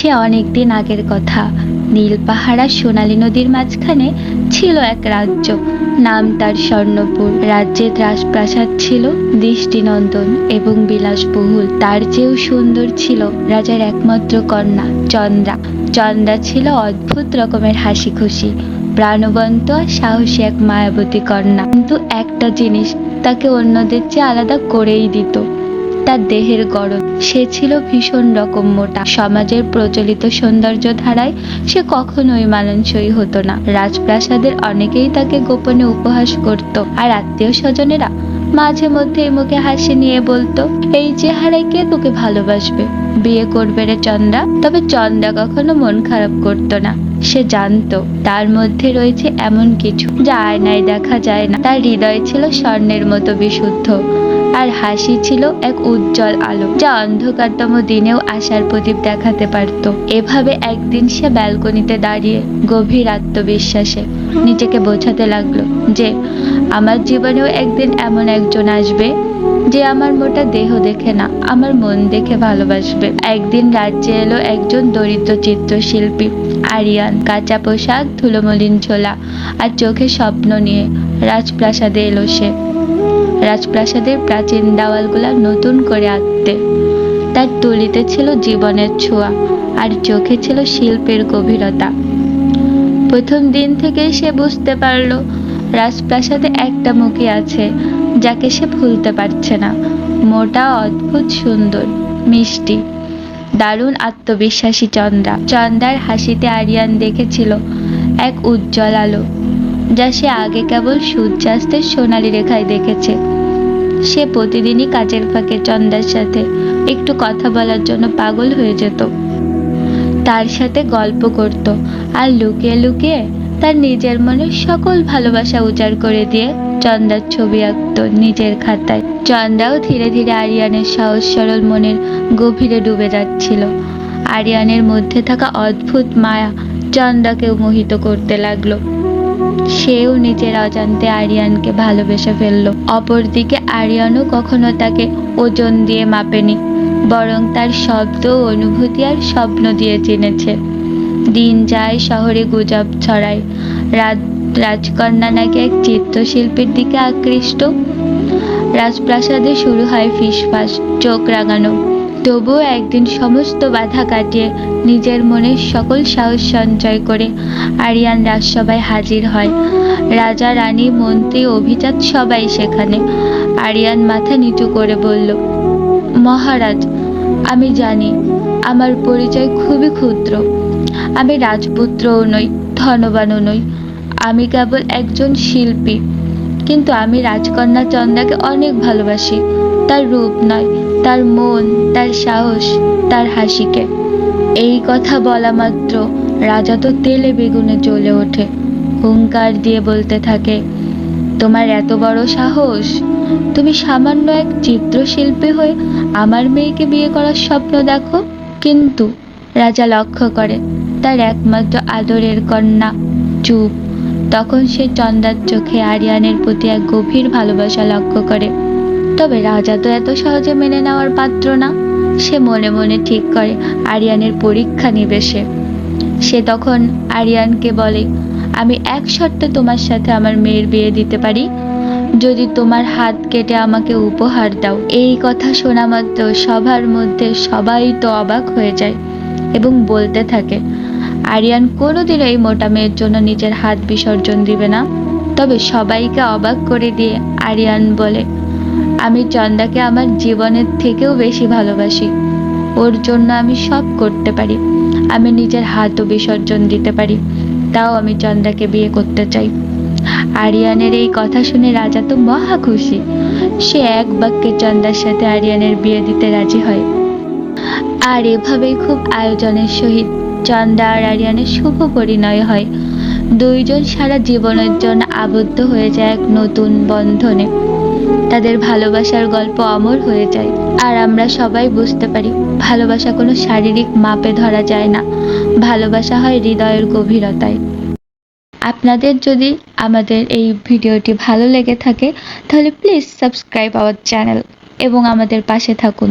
সে অনেকদিন আগের কথা। নীল পাহাড় সোনালী নদীর মাঝখানে ছিল এক রাজ্য। নাম তার স্বর্ণপুর। রাজ্যের রাজপ্রাসাদ ছিল দৃষ্টিনন্দন এবং বিলাসবহুল। তার চেয়েও সুন্দর ছিল রাজার একমাত্র কন্যা, চন্দ্রা। চন্দ্রা ছিল অদ্ভুত রকমের হাসি খুশি প্রাণবন্ত সাহসী এক মায়াবতী কন্যা। কিন্তু একটা জিনিস তাকে অন্যদের চেয়ে আলাদা করেই দিত। তার দেহের গড়ন। সে ছিল ভীষণ রকম মোটা। সমাজের প্রচলিত সৌন্দর্য ধারায় সে কখনোই মানানসই হতো না। রাজপ্রাসাদের অনেকেই তাকে গোপনে উপহাস করত। আর আত্মীয় স্বজনেরা মাঝে মধ্যে মুখে হাসি নিয়ে বলতো, এই চেহারায় কে তোকে ভালোবাসবে? বিয়ে করবে রে চন্দ্রা? তবে চন্দ্রা কখনো মন খারাপ করতো না। সে জানতো, তার মধ্যে রয়েছে এমন কিছু যা আয়নায় দেখা যায় না। তার হৃদয় ছিল স্বর্ণের মতো বিশুদ্ধ। আর হাসি ছিল এক উজ্জ্বল আলো, যা অন্ধকারতম দিনেও আশার প্রদীপ দেখাতে পারত। এভাবে একদিন সে ব্যালকনিতে দাঁড়িয়ে গভীর আত্মবিশ্বাসে নিজেকে বোঝাতে লাগল যে, আমার জীবনেও একদিন এমন একজন আসবে যে আমার মোটা দেহ দেখে না, আমার মন দেখে ভালোবাসবে। একদিন রাজ্যে এলো একজন দরিদ্র চিত্রশিল্পী, আরিয়ান, কাঁচা পোশাক, ধুলোমলিন ছোলা আর চোখে স্বপ্ন নিয়ে। রাজপ্রাসাদে এলো সে। রাজপ্রাসাদের প্রাচীন দেওয়ালগুলা নতুন করে আঁকতে। তার তুলিতে ছিল জীবনের ছোঁয়া আর চোখে ছিল শিল্পের গভীরতা। প্রথম দিন থেকেই সে বুঝতে পারল, রাজপ্রাসাদে একটা মুখী আছে যাকে সে ভুলতে পারছে না। মোটা, অদ্ভুত, সুন্দর, মিষ্টি, দারুণ আত্মবিশ্বাসী চন্দ্রা। চন্দ্রার হাসিতে আরিয়ান দেখেছিল এক উজ্জ্বল আলো, যা সে আগে কেবল সূর্যাস্তের সোনালি রেখায় দেখেছে। সে প্রতিদিনই কাজের ফাঁকে চন্দার সাথে একটু কথা বলার জন্য পাগল হয়ে যেত। তার সাথে গল্প করত আর লুকিয়ে লুকিয়ে তার নিজের মনে সকল ভালোবাসা উজাড় করে দিয়ে চন্দার ছবি আঁকত নিজের খাতায়। চন্দ্রাও ধীরে ধীরে আরিয়ানের সহজ সরল মনের গভীরে ডুবে যাচ্ছিল। আরিয়ানের মধ্যে থাকা অদ্ভুত মায়া চন্দাকেও মোহিত করতে লাগল। সেও নিজের অজান্তে আরিয়ানকে ভালোবেসে ফেলল। অপরদিকে আরিয়ানও কখনো তাকে ওজন দিয়ে মাপেনি, বরং তার শব্দ অনুভূতি আর স্বপ্ন দিয়ে চিনেছে। দিন যায়, শহরে গুজব ছড়ায়। রাত রাজকন্যা নাকি এক চিত্রশিল্পীর দিকে আকৃষ্ট? রাজপ্রাসাদে শুরু হয় ফিসফাস, চোখ রাঙানো। তবুও একদিন সমস্ত বাধা কাটিয়ে নিজের মনের সকল সাহস সঞ্চয় করে আরিয়ান রাজসভায় হাজির হয়। রাজা, রানী, মন্ত্রী, অভিজাত সবাই সেখানে। আরিয়ান মাথা নিচু করে বলল, মহারাজ, আমি জানি আমার পরিচয় খুবই ক্ষুদ্র। আমি রাজপুত্রও নই, ধনবানও নই। আমি কেবল একজন শিল্পী। কিন্তু আমি রাজকন্যা চন্দ্রাকে অনেক ভালোবাসি। তার রূপ নয়, তার মন, তার সাহস, তার হাসিকে। এই কথা বলা মাত্র রাজা তো তেলে বেগুনে চলে ওঠে। হুঙ্কার দিয়ে বলতে থাকে, তোমার এত বড় সাহস? তুমি সামান্য এক চিত্রশিল্পী হয়ে আমার মেয়েকে বিয়ে করার স্বপ্ন দেখো। কিন্তু রাজা লক্ষ্য করে, তার একমাত্র আদরের কন্যা চুপ। তখন সে চন্দার চোখে আরিয়ানের প্রতি এক গভীর ভালোবাসা লক্ষ্য করে। তবে রাজা তো এত সহজে মেনে নেওয়ার পাত্র না। সে মনে মনে ঠিক করে আরিয়ানের পরীক্ষা নিবে সে। সে তখন আরিয়ানকে বলে, আমি এক শর্তে তোমার সাথে আমার মেয়ের বিয়ে দিতে পারি। যদি তোমার হাত কেটে আমাকে উপহার দাও। এই কথা শোনা মাত্র সবার মধ্যে সবাই তো অবাক হয়ে যায় এবং বলতে থাকে আরিয়ান কোনোদিন এই মোটা মেয়ের জন্য নিজের হাত বিসর্জন দিবে না। তবে সবাইকে অবাক করে দিয়ে আরিয়ান বলে, আমি চন্দাকে আমার জীবনের থেকেও বেশি ভালোবাসি। ওর জন্য আমি সব করতে পারি। আমি নিজের হাতও বিসর্জন দিতে পারি। তাও আমি চন্দাকে বিয়ে করতে চাই। আরিয়ানের এই কথা শুনে রাজা তো মহা খুশি। সে এক বাক্যে চন্দার সাথে আরিয়ানের বিয়ে দিতে রাজি হয়। আর এভাবেই খুব আয়োজনের সহিত চন্দা আর আরিয়ানের শুভ পরিণয় হয়। দুইজন সারা জীবনের জন্য আবদ্ধ হয়ে যায় এক নতুন বন্ধনে। তাদের ভালোবাসার গল্প অমর হয়ে যায়। আর আমরা সবাই বুঝতে পারি, ভালোবাসা কোনো শারীরিক মাপে ধরা যায় না। ভালোবাসা হয় হৃদয়ের গভীরতায়। আপনাদের যদি আমাদের এই ভিডিওটি ভালো লেগে থাকে, তাহলে প্লিজ সাবস্ক্রাইব আওয়ার চ্যানেল এবং আমাদের পাশে থাকুন।